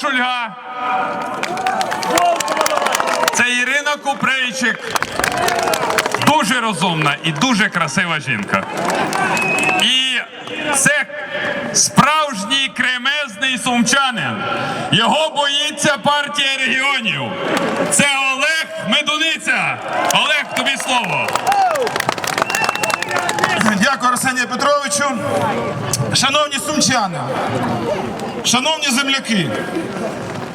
Шульга. Це Ірина Купрейчик. Дуже розумна і дуже красива жінка. І це справжній кремезний сумчанин. Його боїться партія регіонів. Це Олег Медуниця. Олег, тобі слово. Дякую, Арсенію Петровичу. Шановні сумчани, шановні земляки,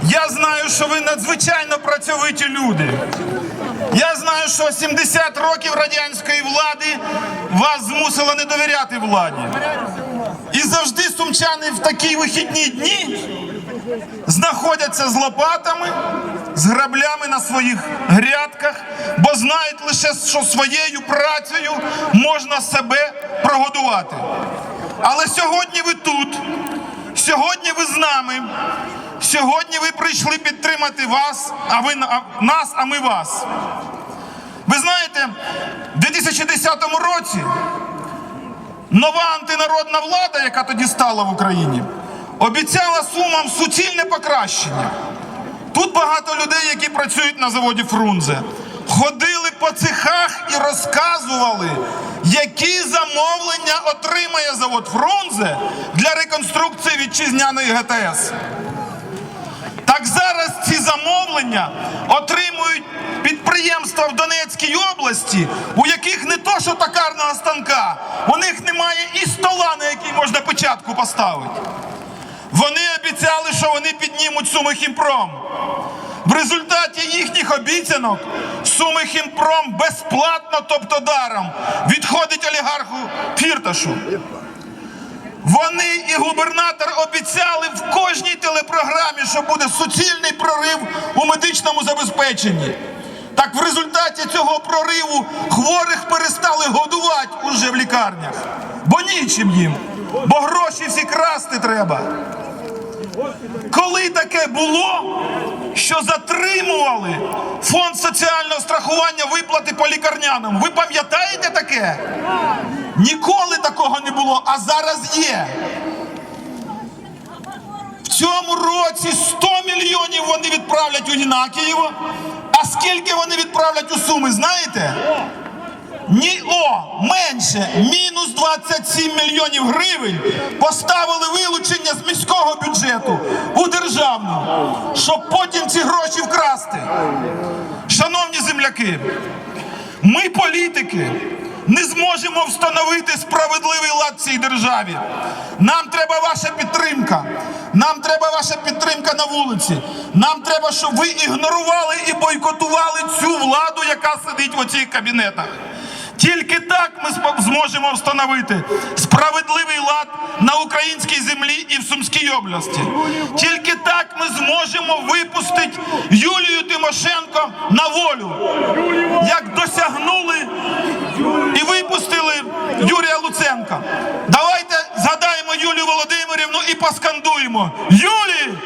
я знаю, що ви надзвичайно працьовиті люди. Я знаю, що 70 років радянської влади вас змусило не довіряти владі. І завжди сумчани в такі вихідні дні знаходяться з лопатами, з граблями на своїх грядках, бо знають лише, що своєю працею можна себе прогодувати. Але сьогодні ви тут, сьогодні ви з нами, сьогодні ви прийшли підтримати вас, а ви нас, а ми вас. Ви знаєте, в 2010 році нова антинародна влада, яка тоді стала в Україні, обіцяла сумам суцільне покращення. Тут багато людей, які працюють на заводі Фрунзе, ходили по цехах і розказували, які замовлення отримає завод Фрунзе для реконструкції вітчизняної ГТС. Так зараз ці замовлення отримують підприємства в Донецькій області, у яких не то, що токарного станка, у них немає і стола, на який можна початку поставити. Вони обіцяли, що вони піднімуть суми хімпром. В результаті їхніх обіцянок суми хімпром безплатно, тобто даром, відходить олігарху Фірташу. Вони і губернатор обіцяли в кожній телепрограмі, що буде суцільний прорив у медичному забезпеченні. Так в результаті цього прориву хворих перестали годувати уже в лікарнях. Бо нічим їм, бо гроші всі красти треба. Коли таке було, що затримували фонд соціального страхування виплати по лікарнянам, ви пам'ятаєте таке? Ніколи такого не було, а зараз є. В цьому році 100 мільйонів вони відправлять у Єнакієво. А скільки вони відправлять у Суми, знаєте? Ні, о, менше, мінус 27 мільйонів гривень поставили вилучення з міського бюджету у державну, щоб потім ці гроші вкрасти. Шановні земляки, ми, політики, не зможемо встановити справедливий лад цій державі. Нам треба ваша підтримка. Нам треба ваша підтримка на вулиці. Нам треба, щоб ви ігнорували і бойкотували цю владу, яка сидить в оцих кабінетах. Тільки так ми зможемо встановити справедливий лад на українській землі і в Сумській області. Тільки так ми зможемо випустити Юлію Тимошенко на волю, як досягнули і випустили Юрія Луценка. Давайте згадаємо Юлію Володимирівну і поскандуємо. Юлі!